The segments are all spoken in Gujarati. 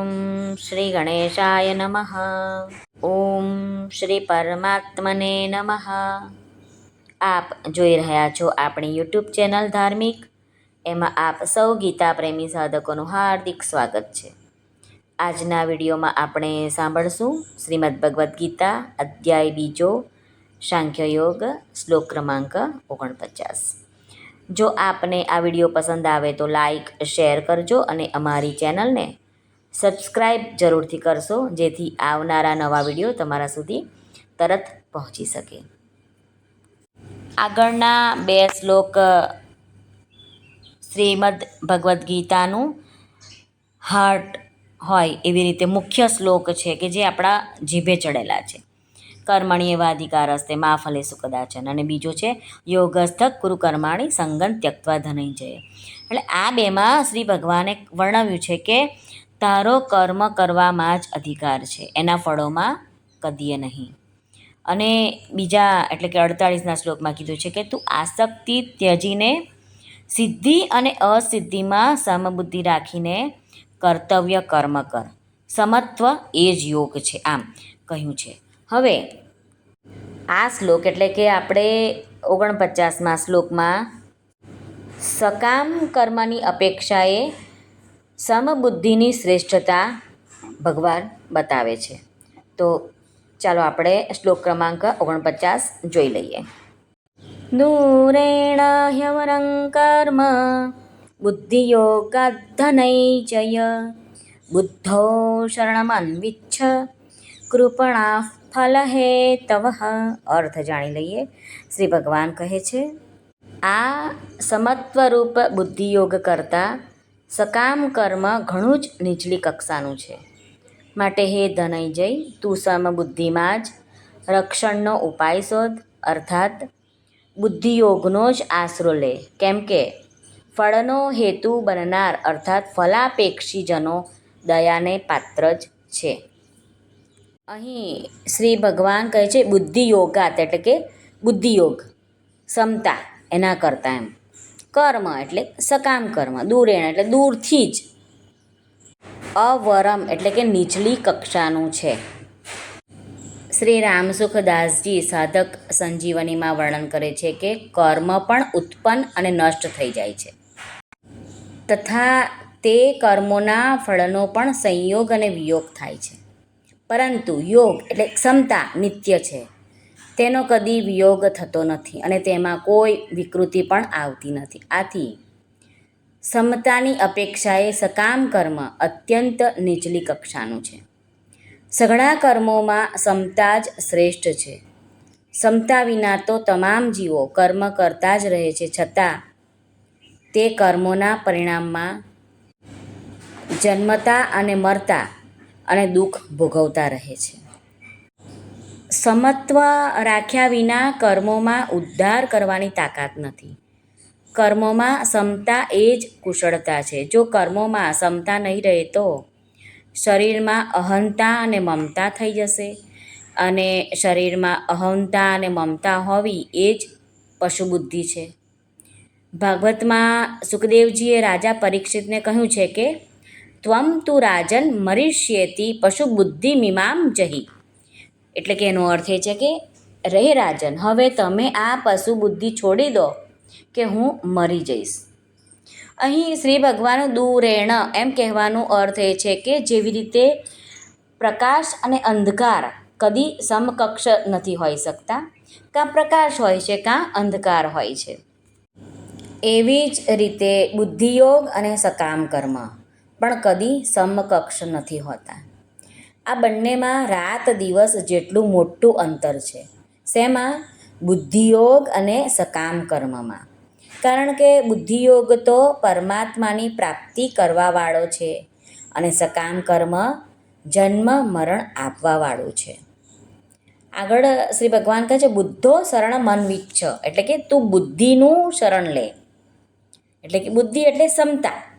ઓમ શ્રી ગણેશાય નમઃ ઓમ શ્રી પરમાત્મને નમઃ આપ જોઈ રહ્યા છો આપણી યુટ્યુબ ચેનલ ધાર્મિક। એમાં આપ સૌ ગીતા પ્રેમી સાધકોનું હાર્દિક સ્વાગત છે. આજના વિડીયોમાં આપણે સાંભળશું શ્રીમદ્ ભગવદ્ ગીતા, અધ્યાય બીજો સાંખ્યયોગ શ્લોક ક્રમાંક ઓગણપચાસ. જો આપને આ વીડિયો પસંદ આવે તો લાઈક, શેર કરજો અને અમારી ચેનલને સબસ્ક્રાઈબ જરૂરથી કરશો, જેથી આવનારા નવા વીડિયો તમારા સુધી તરત પહોંચી શકે. આગળના બે શ્લોક, શ્રીમદ ભગવદ્ ગીતાનું હાર્ટ હોય એવી રીતે મુખ્ય શ્લોક છે કે જે આપણા જીભે ચડેલા છે. કર્મણીય વાધિકાર હસ્તે મા ફલે સુકદાચન અને બીજો છે, યોગસ્થ કુરુ કર્માણી સંગન ત્યક્વા ધનંજય. એટલે આ બેમાં શ્રી ભગવાને વર્ણવ્યું છે કે તારો કર્મ કરવામાં જ અધિકાર છે. એના ફળોમાં કદીએ નહીં. અને બીજા એટલે કે અડતાળીસના શ્લોકમાં કીધું છે કે તું આસક્તિ ત્યજીને સિદ્ધિ અને અસિદ્ધિમાં સમબુદ્ધિ રાખીને કર્તવ્ય કર્મ કર. સમત્વ એ જ યોગ છે આમ કહ્યું છે. હવે આ શ્લોક એટલે કે આપણે ઓગણપચાસમાં શ્લોકમાં સકામ કર્મની અપેક્ષાએ સમબુદ્ધિની શ્રેષ્ઠતા ભગવાન બતાવે છે. તો ચાલો આપણે શ્લોક ક્રમાંક ઓગણપચાસ જોઈ લઈએ. દૂરેણ હ્યવરં કર્મ બુદ્ધિયોગાધનૈજય બુદ્ધો શરણમન્વિચ્છ કૃપણા ફલહેતવ અર્થ જાણી લઈએ. શ્રી ભગવાન કહે છે, આ સમત્વરૂપ બુદ્ધિયોગ કરતાં સકામ કર્મ ઘણું જ નીચલી કક્ષાનું છે. માટે હે ધનંજય તું સમબુદ્ધિમાં જ રક્ષણનો ઉપાય શોધ, અર્થાત બુદ્ધિયોગનો જ આશરો લે. કેમ કે ફળનો હેતુ બનનાર અર્થાત ફલાપેક્ષીજનો દયાને પાત્ર જ છે. અહીં શ્રી ભગવાન કહે છે બુદ્ધિયોગાત એટલે કે બુદ્ધિયોગ ક્ષમતા એના કરતાં એમ. કર્મ એટલે સકામ કર્મ દૂરેણ એટલે દૂરથી જ. અવરમ એટલે કે નીચલી કક્ષાનું છે. શ્રી રામસુખદાસજી સાધક સંજીવનીમાં વર્ણન કરે છે કે કર્મ પણ ઉત્પન્ન અને નષ્ટ થઈ જાય છે. તથા તે કર્મોના ફળનો પણ સંયોગ અને વિયોગ થાય છે. પરંતુ યોગ એટલે ક્ષમતા, નિત્ય છે. તેનો કદી વિયોગ થતો નથી અને તેમાં કોઈ વિકૃતિ પણ આવતી નથી. આથી સમતાની અપેક્ષાએ સકામ કર્મ અત્યંત નીચલી કક્ષાનું છે. સઘળા કર્મોમાં સમતા જ શ્રેષ્ઠ છે. સમતા વિના તો તમામ જીવો કર્મ કરતા જ રહે છે. છતાં તે કર્મોના પરિણામમાં જન્મતા અને મરતા અને દુઃખ ભોગવતા રહે છે. સમત્વ રાખ્યા વિના કર્મોમાં ઉદ્ધાર કરવાની તાકાત નથી. કર્મોમાં સમતા એ જ કુશળતા છે. જો કર્મોમાં સમતા નહીં રહે તો શરીરમાં અહંતા અને મમતા થઈ જશે અને શરીરમાં અહંતા અને મમતા હોવી એ જ પશુબુદ્ધિ છે. ભાગવતમાં સુખદેવજીએ રાજા પરીક્ષિતને કહ્યું છે કે, ત્વમ તું રાજન મરીષ્યેતી પશુબુદ્ધિ મીમામ જહી. એટલે કે એનો અર્થ એ છે કે રે રાજન, હવે તમે આ પશુ બુદ્ધિ છોડી દો કે હું મરી જઈશ. અહીં શ્રી ભગવાન દૂરેણ એમ કહેવાનો અર્થ એ છે કે જેવી રીતે પ્રકાશ અને અંધકાર કદી સમકક્ષ નથી હોઈ શકતા, કાં પ્રકાશ હોય છે, કાં અંધકાર હોય છે. એવી જ રીતે બુદ્ધિયોગ અને સકામ કર્મ પણ કદી સમકક્ષ નથી હોતા. આ બંનેમાં રાત દિવસ જેટલું મોટું અંતર છે. શેમાં? બુદ્ધિયોગ અને સકામ કર્મમાં. કારણ કે બુદ્ધિયોગ તો પરમાત્માની પ્રાપ્તિ કરવાવાળો છે અને સકામ કર્મ જન્મ, મરણ આપવાવાળું છે. આગળ શ્રી ભગવાન કહે છે, બુદ્ધો શરણ મન વિચ્છ. એટલે કે તું બુદ્ધિનું શરણ લે. એટલે કે બુદ્ધિ એટલે ક્ષમતા.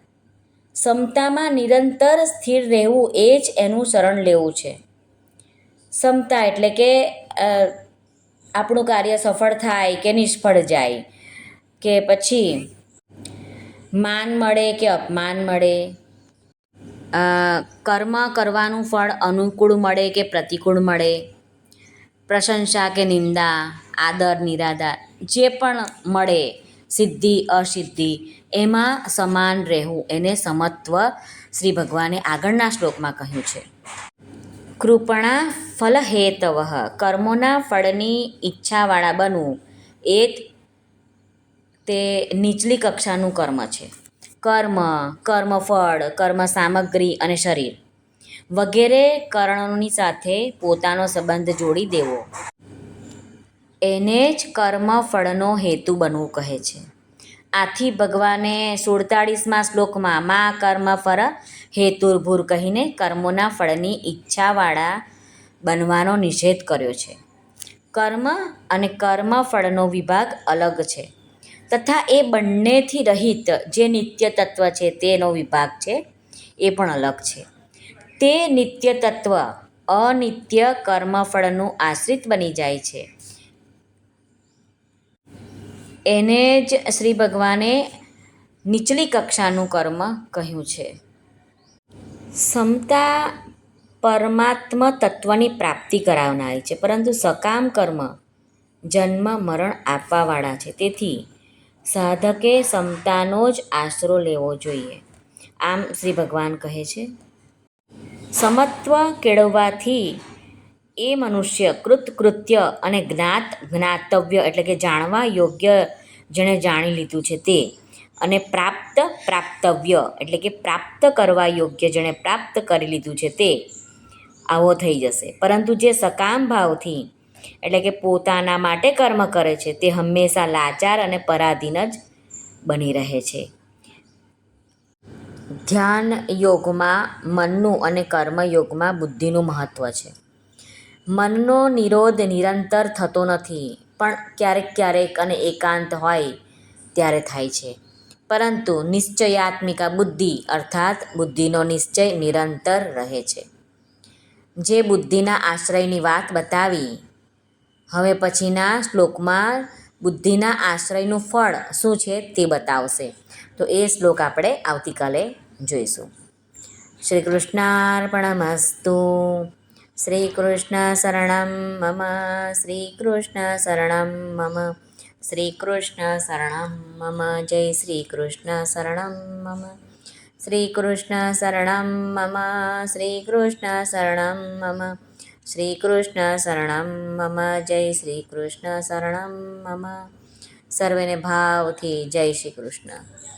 ક્ષમતામાં નિરંતર સ્થિર રહેવું એ જ એનું શરણ લેવું છે. ક્ષમતા એટલે કે આપણું કાર્ય સફળ થાય કે નિષ્ફળ જાય, કે પછી માન મળે કે અપમાન મળે કર્મ કરવાનું ફળ અનુકૂળ મળે કે પ્રતિકૂળ મળે, પ્રશંસા કે નિંદા, આદર નિરાદાર જે પણ મળે સિદ્ધિ, અસિદ્ધિ, એમાં સમાન રહેવું. એને સમત્વ શ્રી ભગવાને આગળના શ્લોકમાં કહ્યું છે. કૃપણા ફલહેતવ. કર્મોના ફળની ઈચ્છાવાળા બનવું એ તે નીચલી કક્ષાનું કર્મ છે. કર્મ, કર્મફળ, કર્મ સામગ્રી અને શરીર વગેરે કરણોની સાથે પોતાનો સંબંધ જોડી દેવો. એને જ કર્મફળનો હેતુ બનવું કહે છે. આથી ભગવાને સુડતાળીસમાં શ્લોકમાં મા કર્મફળ હેતુર્ભૂર કહીને કર્મોના ફળની ઈચ્છાવાળા બનવાનો નિષેધ કર્યો છે. કર્મ અને કર્મફળનો વિભાગ અલગ છે. તથા એ બંનેથી રહિત જે નિત્ય તત્વ છે તેનો વિભાગ છે, એ પણ અલગ છે. તે નિત્ય તત્વ અનિત્ય કર્મફળનું આશ્રિત બની જાય છે. એને જ શ્રી ભગવાને નીચલી કક્ષાનું કર્મ કહ્યું છે. સમતા પરમાત્મ તત્વની પ્રાપ્તિ કરાવનારી છે, પરંતુ સકામ કર્મ જન્મ, મરણ આપવાવાળા છે. તેથી સાધકે સમતાનો જ આશરો લેવો જોઈએ. આમ શ્રી ભગવાન કહે છે, સમત્વ કેળવવાથી એ મનુષ્ય કૃતકૃત્ય અને જ્ઞાત જ્ઞાતવ્ય એટલે કે જાણવા યોગ્ય જેણે જાણી લીધું છે તે. અને પ્રાપ્ત પ્રાપ્તવ્ય એટલે કે પ્રાપ્ત કરવા યોગ્ય જેણે પ્રાપ્ત કરી લીધું છે તે. આવો થઈ જશે. પરંતુ જે સકામ ભાવથી એટલે કે પોતાના માટે કર્મ કરે છે તે હંમેશા લાચાર અને પરાધીન જ બની રહે છે. ધ્યાન યોગમાં, મનનું અને કર્મયોગમાં બુદ્ધિનું મહત્ત્વ છે. મનનો નિરોધ નિરંતર થતો નથી, પણ ક્યારેક ક્યારેક અને એકાંત હોય ત્યારે થાય છે. પરંતુ નિશ્ચયાત્મિકા બુદ્ધિ અર્થાત બુદ્ધિનો નિશ્ચય નિરંતર રહે છે. જે બુદ્ધિના આશ્રયની વાત બતાવી, હવે પછીના શ્લોકમાં બુદ્ધિના આશ્રયનું ફળ શું છે તે બતાવશે. તો એ શ્લોક આપણે આવતીકાલે જોઈશું. શ્રી કૃષ્ણાર્પણમસ્તુ. શ્રી કૃષ્ણ શરણમ મમ શ્રી કૃષ્ણ શરણમ મમ શ્રી કૃષ્ણ શરણમ મમ જય શ્રી કૃષ્ણ શરણમ મમ શ્રી કૃષ્ણ શરણમ મમ શ્રી કૃષ્ણ શરણમ મમ શ્રી શરણમ મમ જય શ્રી શરણમ મમ સર્વેને ભાવથી જય શ્રી કૃષ્ણ